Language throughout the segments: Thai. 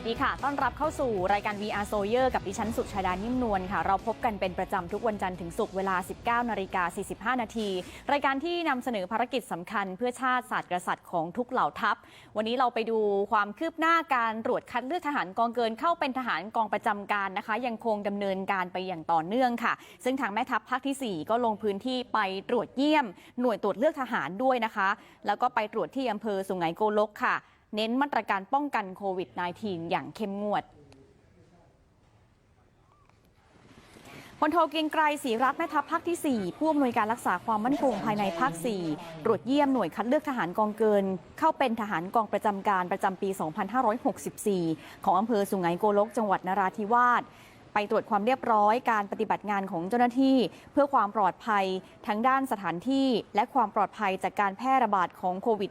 วัสดีค่ะ ต้อนรับเข้าสู่รายการ VR s o y e r กับดิฉันสุชาดานิ่มนวลค่ะ เราพบกันเป็นประจำทุกวันจันทร์ถึงศุกร์เวลา 19นาฬิกา45 นาที รายการที่นำเสนอภารกิจสำคัญเพื่อชาติศาสตร์กษัตริย์ของทุกเหล่าทัพ วันนี้เราไปดูความคืบหน้าการตรวจคัดเลือกทหารกองเกินเข้าเป็นทหารกองประจำการนะคะ ยังคงดำเนินการไปอย่างต่อเนื่องค่ะ ซึ่งทางแม่ทัพภาคที่ 4 ก็ลงพื้นที่ไปตรวจเยี่ยม หน่วยตรวจเลือกทหารด้วยนะคะ แล้วก็ไปตรวจที่อำเภอสุไหงโกลกค่ะ เน้นมาตรการป้องกันโควิด -19 อย่างเข้มงวดพลโทเกียงไกรศรีรัตน์แม่ทัพภาคที่ 4 ผู้อำนวยการรักษาความมั่นคงภายในภาค 4 ตรวจเยี่ยมหน่วยคัดเลือกทหารกองเกิน เข้าเป็นทหารกองประจำการประจำปี 2564 ของอำเภอสุงไหงโกลกจังหวัดนราธิวาส ไปตรวจความเรียบร้อยการปฏิบัติงานของเจ้าหน้าที่ เพื่อความปลอดภัยทั้งด้านสถานที่ และความปลอดภัยจากการแพร่ระบาดของโควิด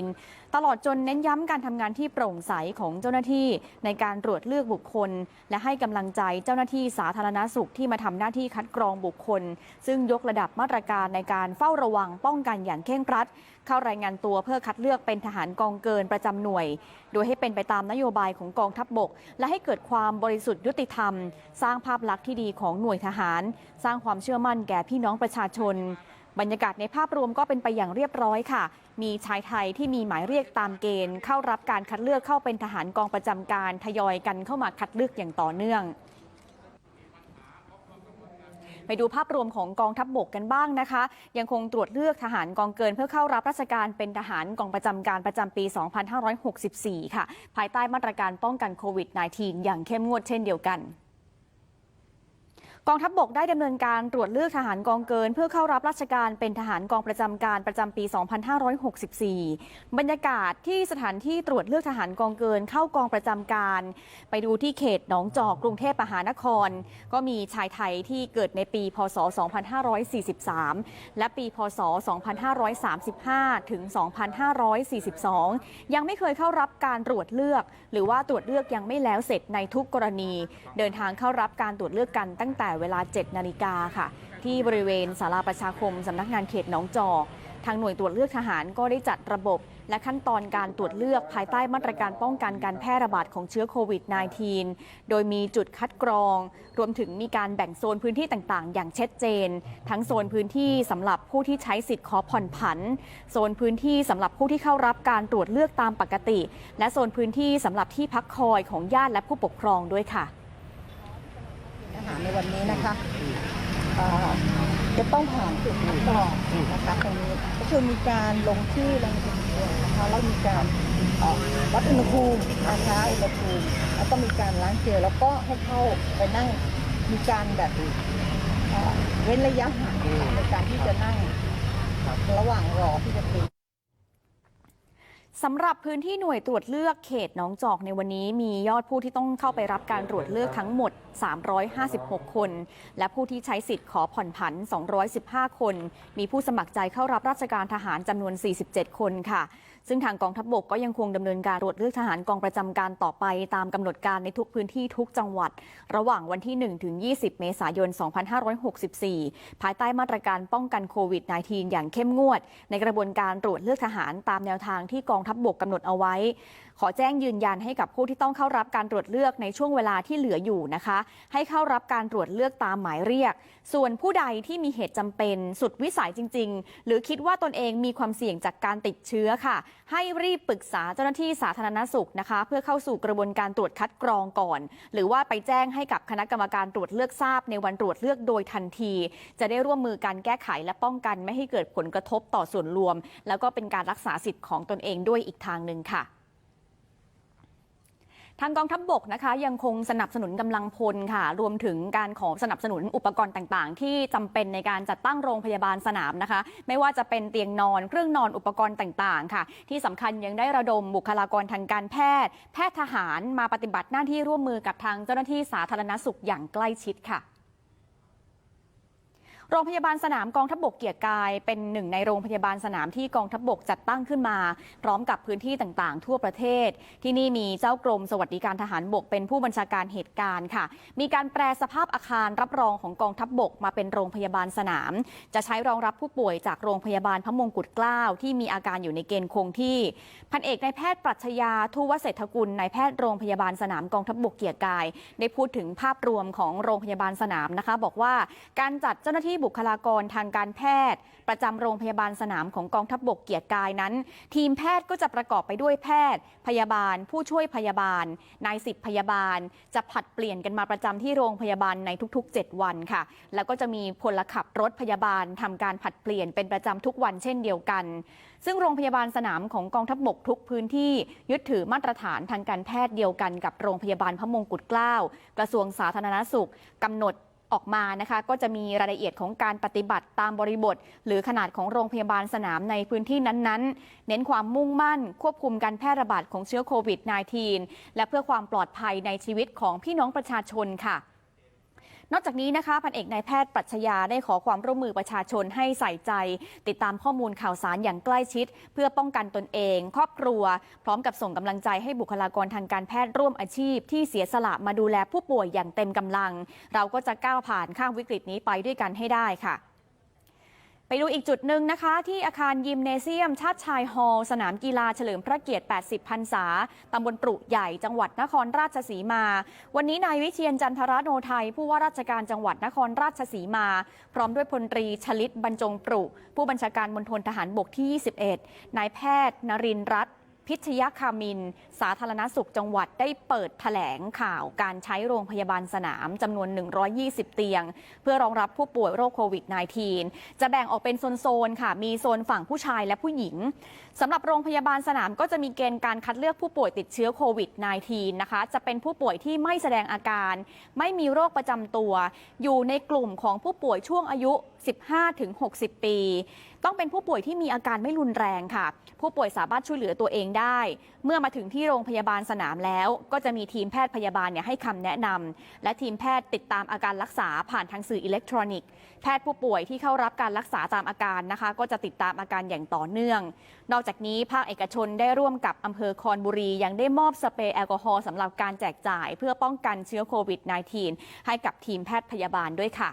-19 ตลอดจนเน้นย้ำการทำงานที่โปร่งใสของเจ้าหน้าที่ ในการตรวจเลือกบุคคล และให้กำลังใจเจ้าหน้าที่สาธารณสุขที่มาทำหน้าที่คัดกรองบุคคล ซึ่งยกระดับมาตรการในการเฝ้าระวังป้องกันอย่างเคร่งครัด เข้ารายงานตัวเพื่อคัดเลือกเป็นทหารกองเกินประจำหน่วย โดยให้เป็นไปตามนโยบายของกองทัพบบก และให้เกิดความบริสุทธิ์ยุติธรรม สร้างภาพลักษณ์ที่ดีของหน่วยทหาร สร้างความเชื่อมั่นแก่พี่น้องประชาชน บรรยากาศในภาพรวมก็เป็นไปอย่างเรียบร้อยค่ะ มีชายไทยที่มีหมายเรียกตามเกณฑ์ เข้ารับการคัดเลือกเข้าเป็นทหารกองประจำการทยอยกันเข้ามาคัดเลือกอย่างต่อเนื่อง ไปดูภาพรวมของกองทัพบบกกันบ้างนะคะ ยังคงตรวจเลือกทหารกองเกินเพื่อเข้ารับราชการเป็นทหารกองประจำการประจำปี 2564 ค่ะ ภายใต้มาตรการป้องกันโควิด -19 อย่างเข้มงวดเช่นเดียวกัน กองทัพบบกได้ดำเนินการตรวจเลือกทหารกองเกิน เพื่อเข้ารับราชการเป็นทหารกองประจำการประจำปี 2564 บรรยากาศที่สถานที่ตรวจเลือกทหารกองเกินเข้ากองประจำการ ไปดูที่เขตหนองจอกกรุงเทพมหานคร ก็มีชายไทยที่เกิดในปี พศ 2543 และปี พศ 2535 ถึง 2542 ยังไม่เคยเข้ารับการตรวจเลือก หรือว่าตรวจเลือกยังไม่แล้วเสร็จในทุกกรณี เดินทางเข้ารับการตรวจเลือกกันตั้งแต่เวลา 7 นาฬิกาค่ะ ที่บริเวณศาลาประชาคมสำนักงานเขตหนองจอก ทางหน่วยตรวจเลือกทหารก็ได้จัดระบบ และขั้นตอนการตรวจเลือกภายใต้มาตรการป้องกันการแพร่ระบาดของเชื้อโควิด -19 โดยมีจุดคัดกรอง รวมถึงมีการแบ่งโซนพื้นที่ต่างๆ อย่างชัดเจน ทั้งโซนพื้นที่สำหรับผู้ที่ใช้สิทธิ์ขอผ่อนผัน โซนพื้นที่สำหรับผู้ที่เข้ารับการตรวจเลือกตามปกติ และโซนพื้นที่สำหรับที่พักคอยของญาติและผู้ปกครองด้วยค่ะาหารในวันนี้นะคะเอ่อจะต้องผ่านจุดคัดกรองนะคะตรงนี้ก็คือมีการลงชื่อลงทะเบียนนะคะแล้วมีการเอ่อวัดอุณหภูมินะคะอุณหภูมิแล้วก็มีการล้างเจลแล้วก็ให้เข้าไปนั่งมีการแบบเอ่อเว้นระยะห่างในการที่จะนั่งระหว่างรอที่จะตรวจ สำหรับพื้นที่หน่วยตรวจเลือกเขตหนองจอกในวันนี้มียอดผู้ที่ต้องเข้าไปรับการตรวจเลือกทั้งหมด 356 คน และผู้ที่ใช้สิทธิ์ขอผ่อนผัน 215 คน มีผู้สมัครใจเข้ารับราชการทหารจำนวน 47 คนค่ะ ซึ่งทางกองทัพบบกก็ยังคงดำเนินการตรวจเลือกทหารกองประจำการต่อไปตามกำหนดการในทุกพื้นที่ทุกจังหวัด ระหว่างวันที่ 1 ถึง 20 เมษายน 2564 ภายใต้มาตรการป้องกันโควิด -19 อย่างเข้มงวด ในกระบวนการตรวจเลือกทหารตามแนวทางที่กองทัพบบกกำหนดเอาไว้ขอแจ้งยืนยันให้กับผู้ที่ต้องเข้ารับการตรวจเลือกในช่วงเวลาที่เหลืออยู่นะคะ ให้เข้ารับการตรวจเลือกตามหมายเรียก ส่วนผู้ใดที่มีเหตุจำเป็นสุดวิสัยจริง ๆ หรือคิดว่าตนเองมีความเสี่ยงจากการติดเชื้อค่ะ ให้รีบปรึกษาเจ้าหน้าที่สาธารณสุขนะคะ เพื่อเข้าสู่กระบวนการตรวจคัดกรองก่อน หรือว่าไปแจ้งให้กับคณะกรรมการตรวจเลือกทราบในวันตรวจเลือกโดยทันที จะได้ร่วมมือการแก้ไขและป้องกันไม่ให้เกิดผลกระทบต่อส่วนรวม แล้วก็เป็นการรักษาสิทธิ์ของตนเองด้วยอีกทางหนึ่งค่ะ ทางกองทัพบบกนะคะ ยังคงสนับสนุนกำลังพลค่ะ รวมถึงการขอสนับสนุนอุปกรณ์ต่างๆ ที่จำเป็นในการจัดตั้งโรงพยาบาลสนามนะคะ ไม่ว่าจะเป็นเตียงนอนเครื่องนอนอุปกรณ์ต่างๆ ค่ะ ที่สำคัญยังได้ระดมบุคลากรทางการแพทย์ แพทย์ทหารมาปฏิบัติหน้าที่ร่วมมือกับทางเจ้าหน้าที่สาธารณสุขอย่างใกล้ชิดค่ะ โรงพยาบาลสนามกองทัพบกเกียรติกาย เป็นหนึ่งในโรงพยาบาลสนามที่กองทัพบกจัดตั้งขึ้นมา พร้อมกับพื้นที่ต่างๆ ทั่วประเทศ ที่นี่มีเจ้ากรมสวัสดิการทหารบก เป็นผู้บัญชาการเหตุการณ์ค่ะ มีการแปลสภาพอาคารรับรองของกองทัพบกมาเป็นโรงพยาบาลสนาม จะใช้รองรับผู้ป่วยจากโรงพยาบาลพระมงกุฎเกล้าที่มีอาการอยู่ในเกณฑ์คงที่พันเอกนายแพทย์ปรัชญาทุวเศรษฐกุลนายแพทย์โรงพยาบาลสนามกองทัพบกเกียรติกาย ได้พูดถึงภาพรวมของโรงพยาบาลสนามนะคะ บอกว่าการจัดเจ้าหน้าที่บุคลากรทางการแพทย์ ประจำโรงพยาบาลสนามของกองทัพบกเกียรติกายนั้น ทีมแพทย์ก็จะประกอบไปด้วยแพทย์ พยาบาล ผู้ช่วยพยาบาล นายสิบพยาบาล จะผลัดเปลี่ยนกันมาประจำที่โรงพยาบาลในทุก ๆ 7 วันค่ะ แล้วก็จะมีพลขับรถพยาบาลทำการผลัดเปลี่ยนเป็นประจำทุกวันเช่นเดียวกัน ซึ่งโรงพยาบาลสนามของกองทัพบกทุกพื้นที่ยึดถือมาตรฐานทางการแพทย์เดียวกันกับโรงพยาบาลพระมงกุฎเกล้ากระทรวงสาธารณสุขกำหนด ออกมานะคะ ก็จะมีรายละเอียดของการปฏิบัติตามบริบท หรือขนาดของโรงพยาบาลสนามในพื้นที่นั้นๆ เน้นความมุ่งมั่น ควบคุมการแพร่ระบาดของเชื้อโควิด -19 และเพื่อความปลอดภัยในชีวิตของพี่น้องประชาชนค่ะ นอกจากนี้นะคะพันเอกนายแพทย์ปรัชญาได้ขอความร่วมมือประชาชนให้ใส่ใจ ติดตามข้อมูลข่าวสารอย่างใกล้ชิด เพื่อป้องกันตนเอง ครอบครัว พร้อมกับส่งกำลังใจให้บุคลากรทางการแพทย์ร่วมอาชีพ ที่เสียสละมาดูแลผู้ป่วยอย่างเต็มกำลัง เราก็จะก้าวผ่านข้ามวิกฤตนี้ไปด้วยกันให้ได้ค่ะ ไปดูอีกจุดหนึ่งนะคะ ที่อาคารยิมเนเซียม ชาติชายฮอลสนามกีฬาเฉลิมพระเกียรติ 80 พรรษา ตำบลปรุใหญ่จังหวัดนครราชสีมา วันนี้นายวิเชียนจันทรโนไทย ผู้ว่าราชการจังหวัดนครราชสีมา พร้อมด้วยพลตรีชลิตบรรจงปรุผู้บัญชาการมณฑลทหารบกที่ 21 นายแพทย์นรินร์รัตน์ พิชยคามิน สาธารณสุขจังหวัดได้เปิดแถลงข่าวการใช้โรงพยาบาลสนามจำนวน 120 เตียง เพื่อรองรับผู้ป่วยโรคโควิด -19 จะแบ่งออกเป็นโซนๆค่ะ มีโซนฝั่งผู้ชายและผู้หญิงสำหรับโรงพยาบาลสนามก็จะมีเกณฑ์การคัดเลือกผู้ป่วยติดเชื้อโควิด -19 นะคะ จะเป็นผู้ป่วยที่ไม่แสดงอาการ ไม่มีโรคประจำตัว อยู่ในกลุ่มของผู้ป่วยช่วงอายุ 15-60 ปี ต้องเป็นผู้ป่วยที่มีอาการไม่รุนแรงค่ะ ผู้ป่วยสามารถช่วยเหลือตัวเองได้ เมื่อมาถึงที่โรงพยาบาลสนามแล้ว ก็จะมีทีมแพทย์พยาบาลเนี่ยให้คำแนะนำและทีมแพทย์ติดตามอาการรักษาผ่านทางสื่ออิเล็กทรอนิกส์ แพทย์ผู้ป่วยที่เข้ารับการรักษาตามอาการนะคะ ก็จะติดตามอาการอย่างต่อเนื่อง นอกจากนี้ภาคเอกชนได้ร่วมกับอำเภอคอนบุรี ยังได้มอบสเปรย์แอลกอฮอล์สำหรับการแจกจ่าย เพื่อป้องกันเชื้อโควิด -19 ให้กับทีมแพทย์พยาบาลด้วยค่ะ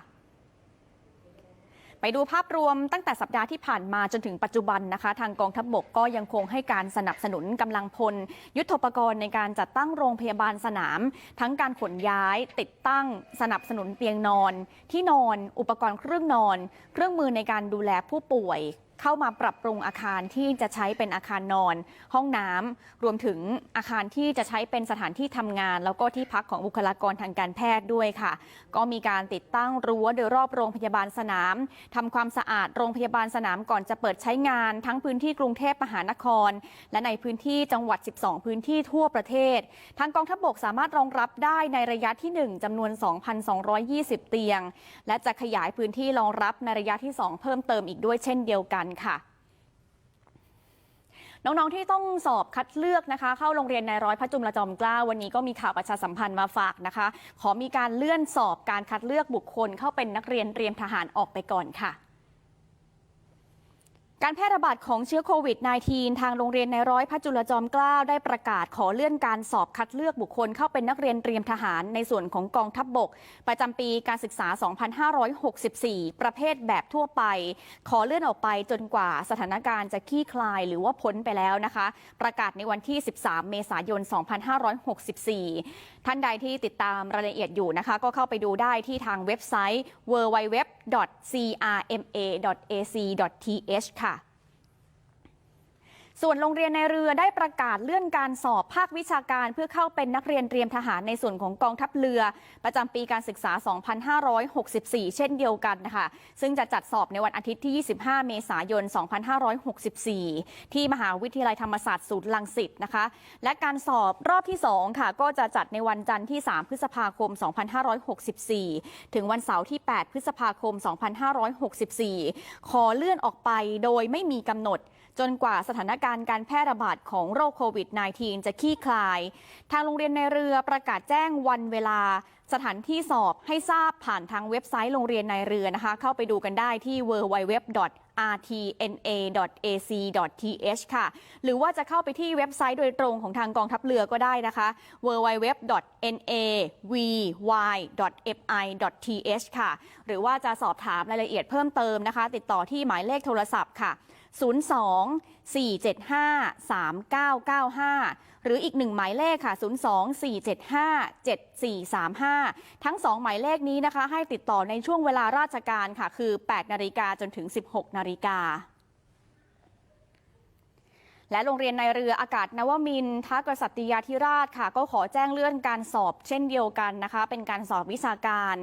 ไปดูภาพรวมตั้งแต่สัปดาห์ที่ผ่านมาจนถึงปัจจุบันนะคะ ทางกองทัพบบกก็ยังคงให้การสนับสนุนกำลังพล ยุทธปกรณ์ในการจัดตั้งโรงพยาบาลสนาม ทั้งการขนย้าย ติดตั้ง สนับสนุนเตียงนอน ที่นอน อุปกรณ์เครื่องนอน เครื่องมือในการดูแลผู้ป่วย เข้ามาปรับปรุงอาคารที่จะใช้เป็นอาคารนอน ห้องน้ำรวมถึงอาคารที่จะใช้เป็นสถานที่ทำงาน แล้วก็ที่พักของบุคลากรทางการแพทย์ด้วยค่ะ ก็มีการติดตั้งรั้วโดยรอบโรงพยาบาลสนามทำความสะอาดโรงพยาบาลสนามก่อนจะเปิดใช้งาน ทั้งพื้นที่กรุงเทพมหานคร และในพื้นที่จังหวัด 12 พื้นที่ทั่วประเทศ ทางกองทัพบกสามารถรองรับได้ในระยะที่ 1จำนวน 2,220 เตียง และจะขยายพื้นที่รองรับในระยะที่ 2 เพิ่มเติมอีกด้วยเช่นเดียวกันค่ะน้อง ๆ ที่ต้องสอบคัดเลือกนะคะ เข้าโรงเรียนในร้อยพระจุลจอมเกล้าวันนี้ก็มีข่าวประชาสัมพันธ์มาฝากนะคะ ขอมีการเลื่อนสอบการคัดเลือกบุคคลเข้าเป็นนักเรียนเตรียมทหารออกไปก่อนค่ะ การแพร่ระบาดของเชื้อโควิด -19 ทางโรงเรียนในร้อยพระจุลจอมเกล้าได้ประกาศขอเลื่อนการสอบคัดเลือกบุคคลเข้าเป็นนักเรียนเตรียมทหารในส่วนของกองทัพบบก ประจำปีการศึกษา 2564 ประเภทแบบทั่วไป ขอเลื่อนออกไปจนกว่าสถานการณ์จะคลี่คลายหรือว่าพ้นไปแล้วนะคะ ประกาศในวันที่ 13 เมษายน 2564 ท่านใดที่ติดตามรายละเอียดอยู่นะคะ ก็เข้าไปดูได้ที่ทางเว็บไซต์ crma.ac.th ค่ะ ส่วนโรงเรียนในเรือได้ประกาศเลื่อนการสอบภาควิชาการ เพื่อเข้าเป็นนักเรียนเตรียมทหารในส่วนของกองทัพเรือ ประจำปีการศึกษา 2564 เช่นเดียวกันนะคะซึ่งจะจัดสอบในวันอาทิตย์ที่ 25 เมษายน 2564 ที่มหาวิทยาลัยธรรมศาสตร์ศูนย์ลังสิตนะคะ และการสอบรอบที่ 2 ค่ะ ก็จะจัดในวันจันทร์ที่ 3 พฤษภาคม 2564 ถึงวันเสาร์ที่ 8 พฤษภาคม 2564 ขอเลื่อนออกไปโดยไม่มีกำหนด จนกว่าสถานการณ์การแพร่ระบาดของโรคโควิด -19 จะคลี่คลาย ทางโรงเรียนในเรือประกาศแจ้งวันเวลา สถานที่สอบให้ทราบผ่านทางเว็บไซต์โรงเรียนในเรือนะคะ เข้าไปดูกันได้ที่ www rtna.ac.th ค่ะ หรือว่าจะเข้าไปที่เว็บไซต์โดยตรงของทางกองทัพเรือก็ได้นะคะ www.navy.mi.th ค่ะ หรือว่าจะสอบถามรายละเอียดเพิ่มเติมนะคะ ติดต่อที่หมายเลขโทรศัพท์ค่ะ 02 475 3995 หรืออีกหนึ่งหมายเลขค่ะ 02 475 7435 ทั้งสองหมายเลขนี้นะคะ ให้ติดต่อในช่วงเวลาราชการค่ะ คือ 8 นาฬิกาจนถึง 16 นาฬิกา และโรงเรียนในเรืออากาศนวมินท่ากษัตริยาธิราชค่ะ ก็ขอแจ้งเลื่อนการสอบเช่นเดียวกันนะคะ เป็นการสอบวิชาการ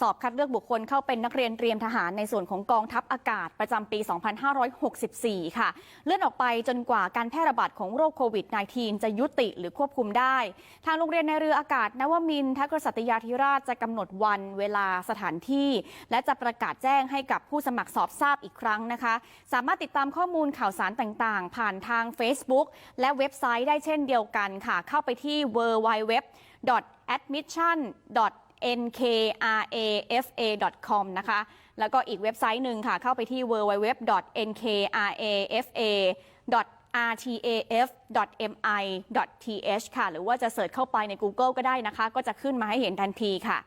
สอบคัดเลือกบุคคลเข้าเป็นนักเรียนเตรียมทหารในส่วนของกองทัพอากาศประจำปี 2564 ค่ะ เลื่อนออกไปจนกว่าการแพร่ระบาดของโรคโควิด -19 จะยุติหรือควบคุมได้ ทางโรงเรียนในเรืออากาศนวมินทกษัตริยาธิราชจะกำหนดวันเวลาสถานที่ และจะประกาศแจ้งให้กับผู้สมัครสอบทราบอีกครั้งนะคะ สามารถติดตามข้อมูลข่าวสารต่าง ๆ ผ่านทาง Facebook และเว็บไซต์ได้เช่นเดียวกันค่ะ เข้าไปที่ www admission nkrafa.com นะคะ แล้วก็อีกเว็บไซต์หนึ่งค่ะ เข้าไปที่ www.nkrafa.rtaf.mi.th ค่ะ หรือว่าจะเสิร์ชเข้าไปใน Google ก็ได้นะคะ ก็จะขึ้นมาให้เห็นทันทีค่ะ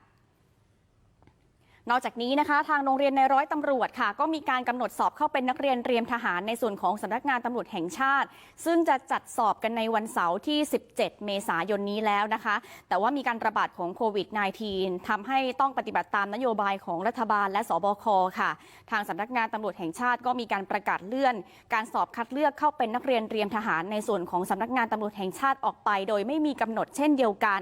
นอกจากนี้นะคะทางโรงเรียนในร้อยตำรวจค่ะ ก็มีการกำหนดสอบเข้าเป็นนักเรียนเตรียมทหารในส่วนของสำนักงานตำรวจแห่งชาติ ซึ่งจะจัดสอบกันในวันเสาร์ที่ 17 เมษายนนี้แล้วนะคะ แต่ว่ามีการระบาดของโควิด -19 ทำให้ต้องปฏิบัติตามนโยบายของรัฐบาลและสบคค่ะ ทางสำนักงานตำรวจแห่งชาติก็มีการประกาศเลื่อน การสอบคัดเลือกเข้าเป็นนักเรียนเตรียมทหารในส่วนของสำนักงานตำรวจแห่งชาติออกไป โดยไม่มีกำหนดเช่นเดียวกัน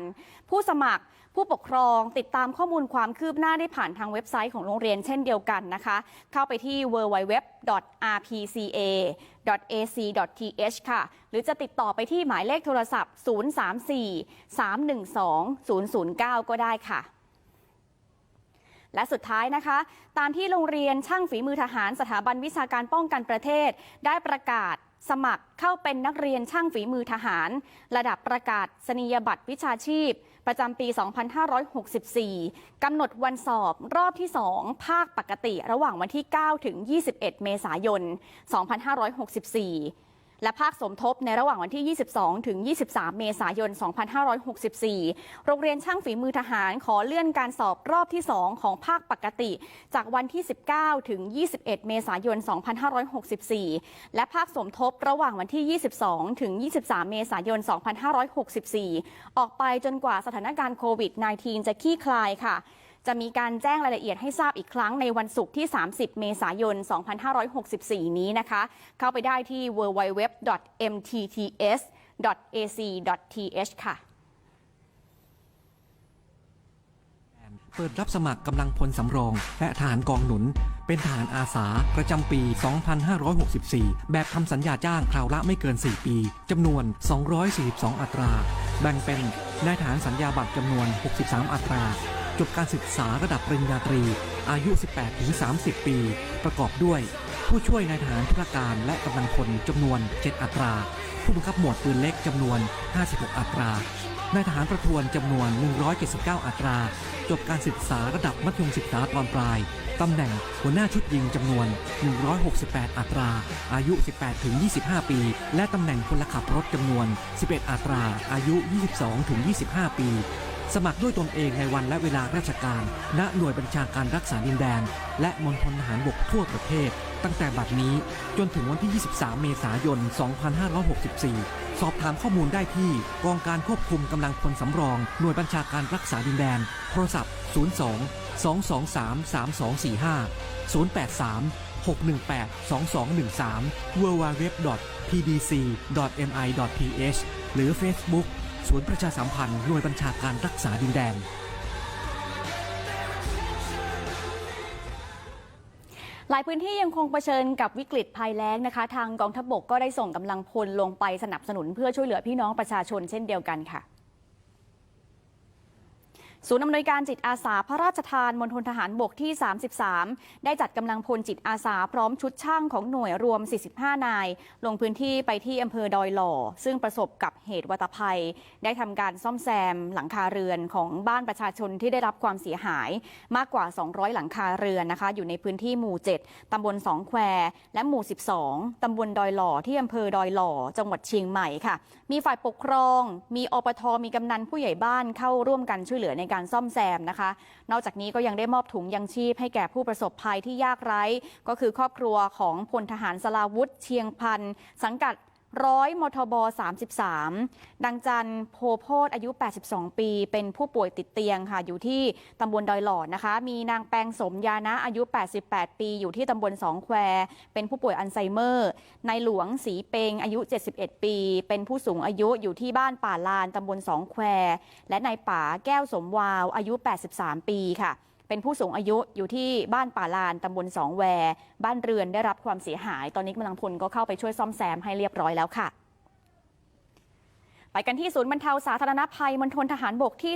ผู้สมัคร ผู้ปกครองติดตามข้อมูลความคืบหน้าได้ผ่านทางเว็บไซต์ของโรงเรียนเช่นเดียวกันนะคะ เข้าไปที่ www.rpca.ac.th ค่ะ หรือจะติดต่อไปที่หมายเลขโทรศัพท์ 034 312 009 ก็ได้ค่ะและสุดท้ายนะคะ ตามที่โรงเรียนช่างฝีมือทหารสถาบันวิชาการป้องกันประเทศ ได้ประกาศ สมัครเข้าเป็นนักเรียนช่างฝีมือทหาร ระดับประกาศสนียบัตรวิชาชีพ ประจำปี 2564 กำหนดวันสอบรอบที่ 2 ภาคปกติระหว่างวันที่ 9 ถึง 21 เมษายน 2564 และภาคสมทบในระหว่างวันที่ 22 ถึง 23 เมษายน 2564 โรงเรียนช่างฝีมือทหารขอเลื่อนการสอบรอบที่ 2 ของภาคปกติ จากวันที่ 19 ถึง 21 เมษายน 2564 และภาคสมทบระหว่างวันที่ 22 ถึง 23 เมษายน 2564 ออกไปจนกว่าสถานการณ์โควิด -19 จะคลี่คลายค่ะ จะมีการแจ้งรายละเอียดให้ทราบอีกครั้งในวันศุกร์ที่ 30 เมษายน 2564 นี้นะคะ เข้าไปได้ที่ www.mtts.ac.th ค่ะ เปิดรับสมัครกำลังพลสำรอง และทหารกองหนุน เป็นทหารอาสา ประจำปี 2564 แบบทำสัญญาจ้างคราวละไม่เกิน 4 ปีจำนวน 242 อัตรา แบ่งเป็นนายทหารสัญญาบัตรจำนวน 63 อัตรา จบการศึกษาระดับปริญญาตรี อายุ 18-30 ปี ประกอบด้วย ผู้ช่วยนายทหารธุรการและกำลังพลจำนวน 7 อัตรา ผู้บังคับหมวดปืนเล็กจำนวน 56 อัตรานายทหารประทวนจำนวน 179 อัตรา จบการศึกษาระดับมัธยมศึกษาตอนปลายตำแหน่งหัวหน้าชุดยิงจำนวน 168 อัตรา อายุ 18-25 ปี และตำแหน่งพลขับรถจำนวน 11 อัตรา อายุ 22-25 ปี สมัครด้วยตนเองในวันและเวลาราชการ ณ หน่วยบัญชาการรักษาดินแดน และมณฑลทหารบกทั่วประเทศ ตั้งแต่บัดนี้จนถึงวันที่ 23 เมษายน 2564 สอบถามข้อมูลได้ที่ กองการควบคุมกำลังพลสำรอง หน่วยบัญชาการรักษาดินแดน โทรศัพท์ 02 223 3245 083 618 2213 www.pdc.mi.th หรือ Facebook ศูนย์ประชาสัมพันธ์หน่วยบัญชาการรักษาดินแดนหลายพื้นที่ยังคงเผชิญกับวิกฤตภัยแล้งนะคะ ทางกองทัพบกก็ได้ส่งกำลังพลลงไปสนับสนุนเพื่อช่วยเหลือพี่น้องประชาชนเช่นเดียวกันค่ะ ศูนย์อำนวยการจิตอาสาพระราชทานมณฑลทหารบกที่ 33 ได้จัดกำลังพลจิตอาสาพร้อมชุดช่างของหน่วยรวม 45 นาย ลงพื้นที่ไปที่อำเภอดอยหล่อ ซึ่งประสบกับเหตุวัตภัย ได้ทำการซ่อมแซมหลังคาเรือนของบ้านประชาชนที่ได้รับความเสียหายมากกว่า 200 หลังคาเรือนนะคะ อยู่ในพื้นที่หมู่ 7 ตำบลสองแควและหมู่ 12 ตำบลดอยหล่อที่อำเภอดอยหล่อ จังหวัดเชียงใหม่ค่ะ มีฝ่ายปกครอง มีอปทมีกำนันผู้ใหญ่บ้านเข้าร่วมกันช่วยเหลือในการซ่อมแซมนะคะ นอกจากนี้ก็ยังได้มอบถุงยังชีพให้แก่ผู้ประสบภัยที่ยากไร้ ก็คือครอบครัวของพลทหารสลาวุธเชียงพันธ์สังกัด ร้อยมทบ 33 ดังจันทร์โพโพธอายุ 82 ปี เป็นผู้ป่วยติดเตียงค่ะ อยู่ที่ตำบลดอยหลอดนะคะ มีนางแปงสมยานะอายุ 88 ปี อยู่ที่ตำบลสองแคว เป็นผู้ป่วยอัลไซเมอร์ นายหลวงศรีเปงอายุ 71 ปี เป็นผู้สูงอายุอยู่ที่บ้านป่าลานตำบลสองแคว และนายป๋าแก้วสมวาวอายุ 83 ปีค่ะ เป็นผู้สูงอายุอยู่ที่บ้านป่าลานตำบลสองแว บ้านเรือนได้รับความเสียหาย ตอนนี้กำลังพลก็เข้าไปช่วยซ่อมแซมให้เรียบร้อยแล้วค่ะ ไปกันที่ศูนย์บรรเทาสาธารณภัยมณฑลทหารบกที่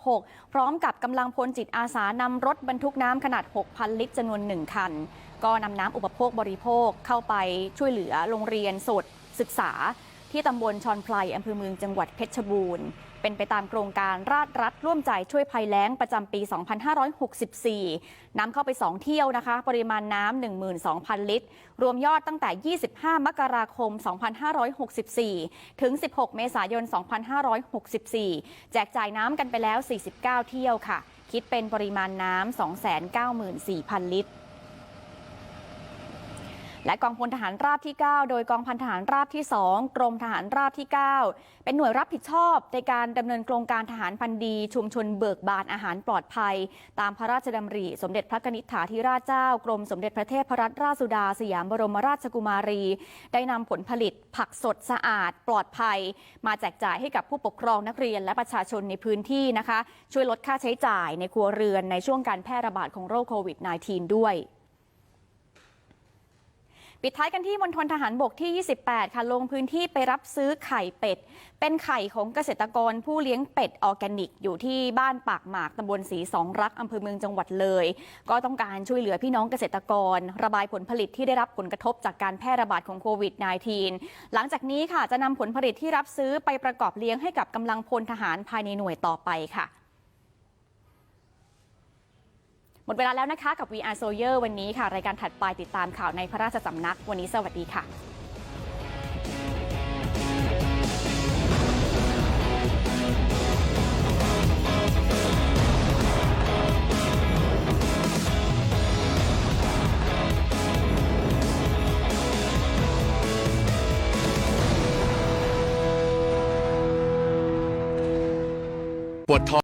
36 พร้อมกับกำลังพลจิตอาสานำรถบรรทุกน้ำขนาด 6,000 ลิตรจำนวน1คัน ก็นำน้ำอุปโภคบริโภคเข้าไปช่วยเหลือโรงเรียนสดศึกษาที่ตำบลชอนไพรอำเภอเมืองจังหวัดเพชรบูรณ์ เป็นไปตามโครงการราชรัฐร่วมใจช่วยภัยแล้งประจำปี 2564 น้ำเข้าไป 2 เที่ยวนะคะ ปริมาณน้ำ12,000 ลิตร รวมยอดตั้งแต่ 25 มกราคม 2564 ถึง 16 เมษายน 2564 แจกจ่ายน้ำกันไปแล้ว 49 เที่ยวค่ะ คิดเป็นปริมาณน้ำ294,000 ลิตร และกองพลทหารราบที่ 9 โดยกองพันทหารราบที่ 2 กรมทหารราบที่ 9 เป็นหน่วยรับผิดชอบในการดำเนินโครงการทหารพันธีชุมชนเบิกบานอาหารปลอดภัย ตามพระราชดำริ สมเด็จพระนิษฐาธิราชเจ้ากรมสมเด็จพระเทพรัตนราชสุดาสยามบรมราชกุมารี ได้นำผลผลิตผักสดสะอาด ปลอดภัย มาแจกจ่ายให้กับผู้ปกครองนักเรียนและประชาชนในพื้นที่นะคะ ช่วยลดค่าใช้จ่ายในครัวเรือนในช่วงการแพร่ระบาดของโรคโควิด -19 ด้วย ปิดท้ายกันที่มณฑลทหารบกที่ 28 ค่ะ ลงพื้นที่ไปรับซื้อไข่เป็ด เป็นไข่ของเกษตรกรผู้เลี้ยงเป็ดออร์แกนิก อยู่ที่บ้านปากหมากตำบลสีสองรักอำเภอเมืองจังหวัดเลย ก็ต้องการช่วยเหลือพี่น้องเกษตรกร ระบายผลผลิตที่ได้รับผลกระทบจากการแพร่ระบาดของโควิด -19 หลังจากนี้ค่ะจะนำผลผลิตที่รับซื้อไปประกอบเลี้ยงให้กับกำลังพลทหารภายในหน่วยต่อไปค่ะ ห มดเวลาแล้วนะคะกับ VR s o y e r วันนี้ค่ะ รายการถัดไปติดตามข่าวในพระราชสำนัก วันนี้สวัสดีค่ะปวดท้อง